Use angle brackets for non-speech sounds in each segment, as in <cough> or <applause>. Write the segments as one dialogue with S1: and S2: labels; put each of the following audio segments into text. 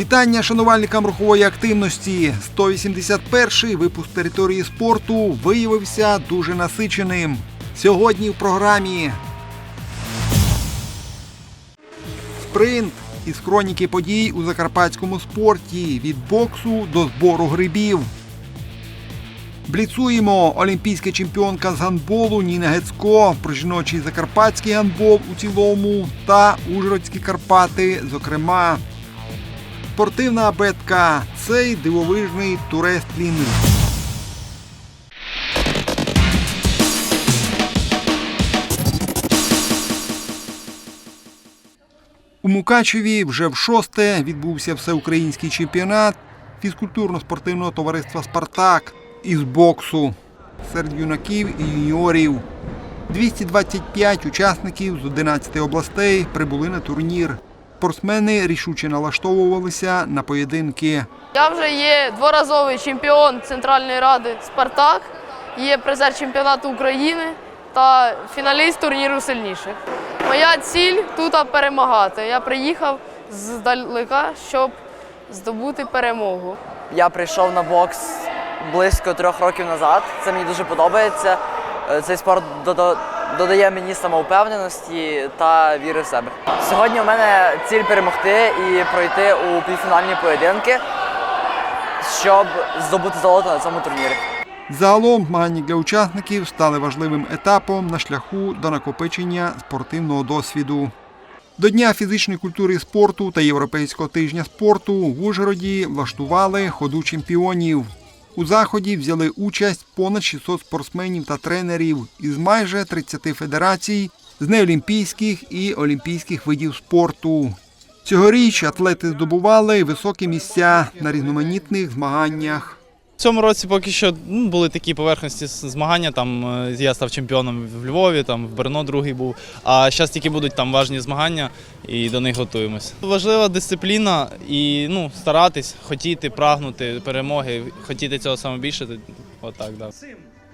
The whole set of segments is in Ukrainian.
S1: Вітання шанувальникам рухової активності. 181-й випуск території спорту виявився дуже насиченим. Сьогодні в програмі спринт із хроніки подій у закарпатському спорті від боксу до збору грибів. Бліцуємо олімпійська чемпіонка з гандболу Ніна Гецько про жіночий закарпатський гандбол у цілому та Ужгородські Карпати, зокрема. Спортивна абетка цей дивовижний турестлінг. У Мукачеві вже в шосте відбувся всеукраїнський чемпіонат фізкультурно-спортивного товариства Спартак із боксу серед юнаків і юніорів. 225 учасників з 11 областей прибули на турнір. Спортсмени рішуче налаштовувалися на поєдинки.
S2: Я вже є дворазовий чемпіон Центральної ради Спартак, є призер чемпіонату України та фіналіст турніру сильніших. Моя ціль тут перемагати. Я приїхав здалека, щоб здобути перемогу.
S3: Я прийшов на бокс близько трьох років назад. Це мені дуже подобається. Е, Цей спорт додає мені самовпевненості та віри в себе. Сьогодні у мене ціль перемогти і пройти у півфінальні поєдинки, щоб здобути золото на цьому турнірі.
S1: Загалом змагання для учасників стали важливим етапом на шляху до накопичення спортивного досвіду. До Дня фізичної культури спорту та Європейського тижня спорту в Ужгороді влаштували ходу чемпіонів. У заході взяли участь понад 600 спортсменів та тренерів із майже 30 федерацій з неолімпійських і олімпійських видів спорту. Цьогоріч атлети здобували високі місця на різноманітних змаганнях.
S4: Цьому році поки що ну, були такі поверхності змагання. Там е, я став чемпіоном в Львові, там в Берно другий був. А зараз тільки будуть там важні змагання і до них готуємося. Важлива дисципліна і ну, старатись, хотіти, прагнути перемоги, хотіти цього саме більше. Отак, да.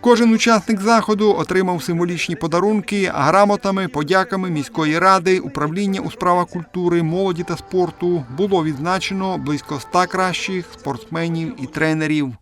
S1: Кожен учасник заходу отримав символічні подарунки грамотами, подяками міської ради, управління у справах культури, молоді та спорту. Було відзначено близько 100 кращих спортсменів і тренерів.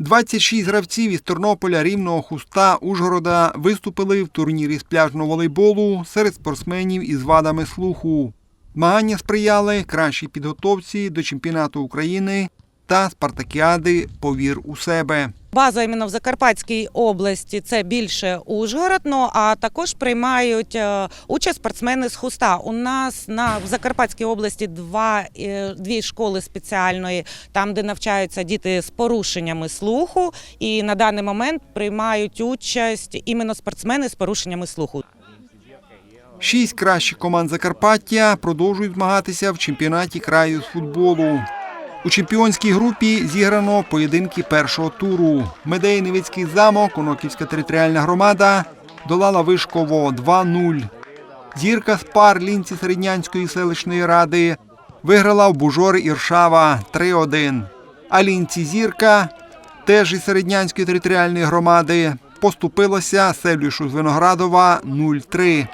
S1: 26 гравців із Тернополя, Рівного, Хуста, Ужгорода виступили в турнірі з пляжного волейболу серед спортсменів із вадами слуху. Змагання сприяли кращій підготовці до чемпіонату України та спартакіади Повір у себе.
S5: База іменно в Закарпатській області це більше Ужгород, ну а також приймають е, участь спортсмени з хуста. У нас на в Закарпатській області два е, дві школи спеціальної, там де навчаються діти з порушеннями слуху, і на даний момент приймають участь іменно спортсмени з порушеннями слуху.
S1: Шість кращих команд Закарпаття продовжують змагатися в чемпіонаті краю з футболу. У чемпіонській групі зіграно поєдинки першого туру. Медей Невицький замок, Оноківська територіальна громада долала Вишково 2-0. Зірка з пар Лінці Середнянської селищної ради виграла в Бужори Іршава 3-1. А Лінці Зірка, теж із Середнянської територіальної громади, поступилася Севлюшу з Виноградова 0-3.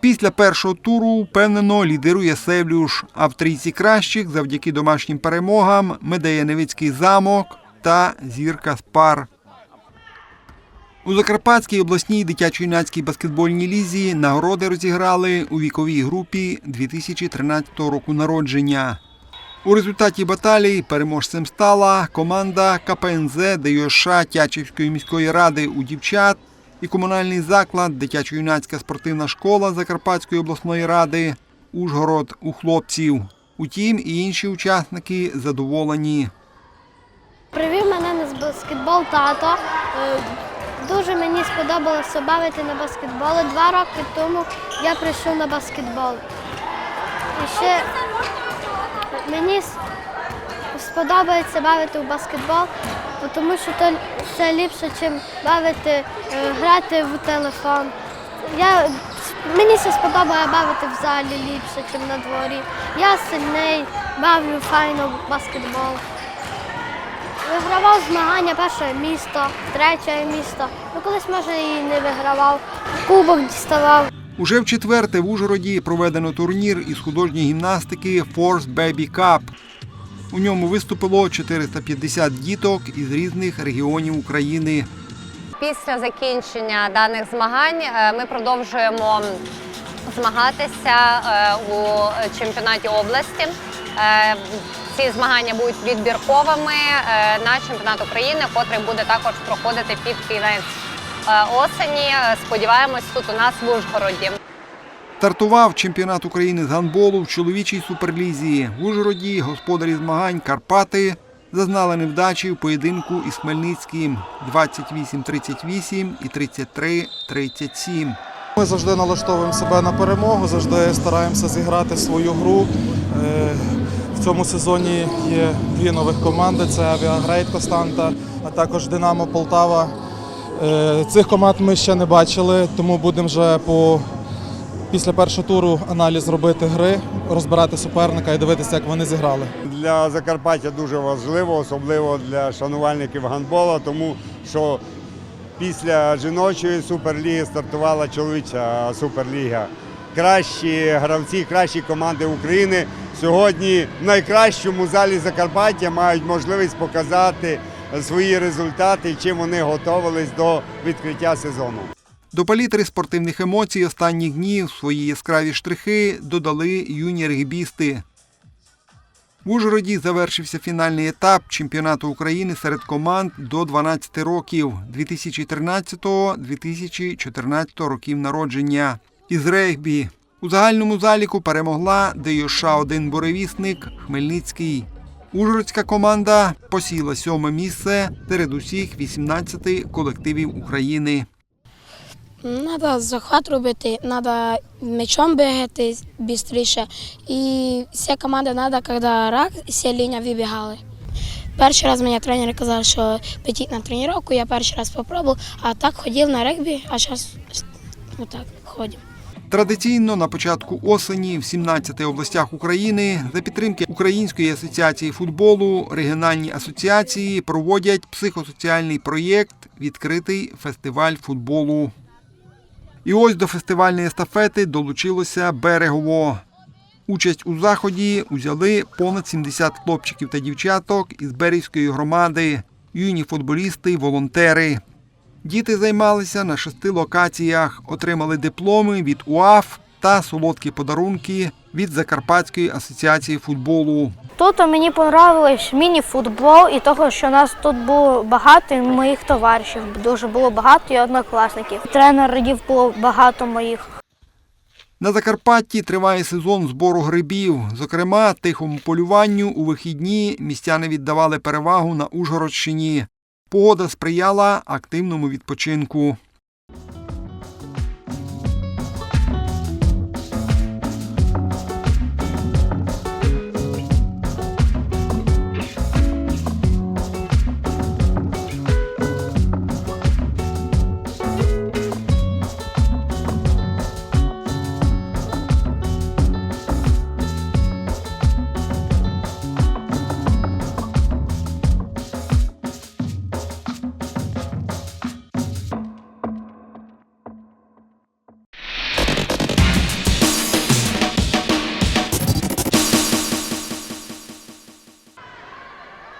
S1: Після першого туру впевнено лідирує Севлюш, а в трійці кращих завдяки домашнім перемогам Медея Невицький замок та Зірка Спар. У Закарпатській обласній дитячо-юнацькій баскетбольній лізі нагороди розіграли у віковій групі 2013 року народження. У результаті баталій переможцем стала команда КПНЗ ДЮШ Тячівської міської ради у дівчат і комунальний заклад дитячо-юнацька спортивна школа Закарпатської обласної ради Ужгород у хлопців. Утім, і інші учасники задоволені.
S6: Привів мене на баскетбол тато. Е, Дуже мені сподобалося бавити на баскетболі. Два роки тому я прийшов на баскетбол. І ще мені сподобається бавити в баскетбол, тому що це ліпше, ніж бавити, е, грати в телефон. Я, мені це сподобає бавити в залі ліпше, ніж на дворі. Я сильний, бавлю файно баскетбол. Вигравав змагання перше місто, третє місто. Ну колись може і не вигравав. Кубок діставав.
S1: Уже в четверте в Ужгороді проведено турнір із художньої гімнастики Force Baby Cup. У ньому виступило 450 діток із різних регіонів України.
S7: Після закінчення даних змагань е, ми продовжуємо змагатися е, у чемпіонаті області. Е, Ці змагання будуть відбірковими на чемпіонат України, котрий буде також проходити під кінець осені. Сподіваємось, тут у нас в Ужгороді.
S1: Стартував чемпіонат України з гандболу в чоловічій суперлізі. В Ужгороді господарі змагань Карпати зазнали невдачі в поєдинку із Хмельницьким 28-38 і 33-37.
S8: Ми завжди налаштовуємо себе на перемогу, завжди стараємося зіграти свою гру. Е, В цьому сезоні є дві нових команди: це Авіагрейт Костанта, а також Динамо Полтава. Е, Цих команд ми ще не бачили, тому будемо вже по після першого туру аналіз робити гри, розбирати суперника і дивитися, як вони зіграли.
S9: Для Закарпаття дуже важливо, особливо для шанувальників гандбола, тому що після жіночої суперліги стартувала чоловіча суперліга. Кращі гравці, кращі команди України сьогодні в найкращому залі Закарпаття мають можливість показати свої результати чим вони готувались до відкриття сезону.
S1: До палітри спортивних емоцій останніх днів свої яскраві штрихи додали юні регбісти. В Ужгороді завершився фінальний етап чемпіонату України серед команд до 12 років 2013-2014 років народження. Із регбі у загальному заліку перемогла ДЮШ 1 буревісник Хмельницький. Ужгородська команда посіла сьоме місце серед усіх 18 колективів України.
S10: Треба захват робити, треба м'ячом бігати швидше. І вся команда треба, коли рак, всі лінія вибігали. Перший раз мені тренер казав, що пойдіть на тренування, я перший раз спробував, а так ходив на регбі, а зараз отак ходимо.
S1: Традиційно на початку осені в 17 областях України за підтримки Української асоціації футболу регіональні асоціації проводять психосоціальний проєкт Відкритий фестиваль футболу. І ось до фестивальної естафети долучилося Берегово. Участь у заході узяли понад 70 хлопчиків та дівчаток із Берівської громади, юні футболісти, волонтери. Діти займалися на шести локаціях, отримали дипломи від УАФ та солодкі подарунки від Закарпатської асоціації футболу.
S6: Тут мені подобалось міні-футбол і того, що нас тут було багато і моїх товаришів. Дуже було багато і однокласників. Тренерів було багато моїх.
S1: На Закарпатті триває сезон збору грибів. Зокрема, тихому полюванню у вихідні містяни віддавали перевагу на Ужгородщині. Погода сприяла активному відпочинку.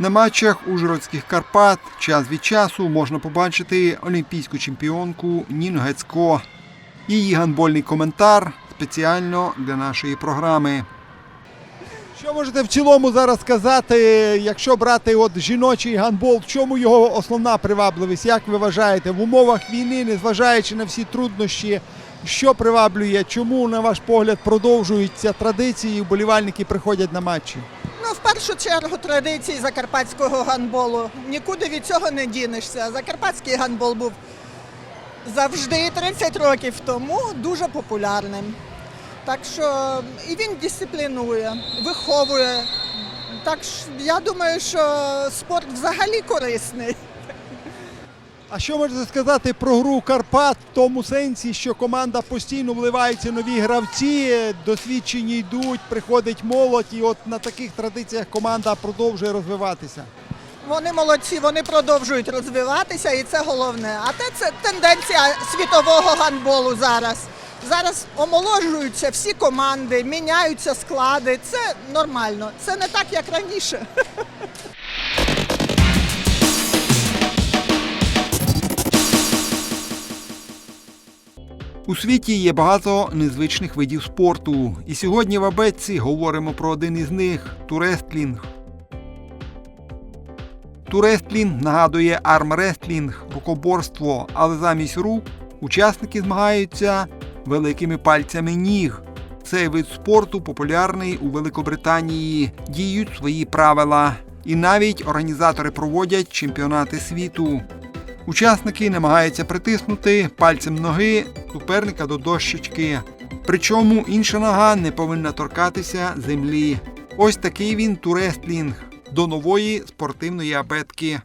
S1: На матчах Ужгородських Карпат час від часу можна побачити олімпійську чемпіонку Ніну Гецько. Її гандбольний коментар спеціально для нашої програми. Що можете в цілому зараз сказати, якщо брати от жіночий гандбол, в чому його основна привабливість? Як ви вважаєте, в умовах війни, незважаючи на всі труднощі, що приваблює? Чому, на ваш погляд, продовжуються традиції, вболівальники приходять на матчі?
S11: Ну, в першу чергу традиції закарпатського гандболу. Нікуди від цього не дінешся. Закарпатський гандбол був завжди 30 років тому дуже популярним. Так що і він дисциплінує, виховує. Так що я думаю, що спорт взагалі корисний.
S1: А що можете сказати про гру Карпат в тому сенсі, що команда постійно вливаються нові гравці, досвідчені йдуть, приходить молодь, і от на таких традиціях команда продовжує розвиватися.
S11: Вони молодці, вони продовжують розвиватися, і це головне. А те це тенденція світового гандболу зараз. Зараз омоложуються всі команди, міняються склади. Це нормально. Це не так, як раніше. <laughs>
S1: У світі є багато незвичних видів спорту. І сьогодні в Абетці говоримо про один із них турестлінг. Турестлінг нагадує армрестлінг, рукоборство, але замість рук учасники змагаються великими пальцями ніг. Цей вид спорту популярний у Великобританії, діють свої правила. І навіть організатори проводять чемпіонати світу. Учасники намагаються притиснути пальцем ноги суперника до дощечки. Причому інша нога не повинна торкатися землі. Ось такий він турестлінг до нової спортивної абетки.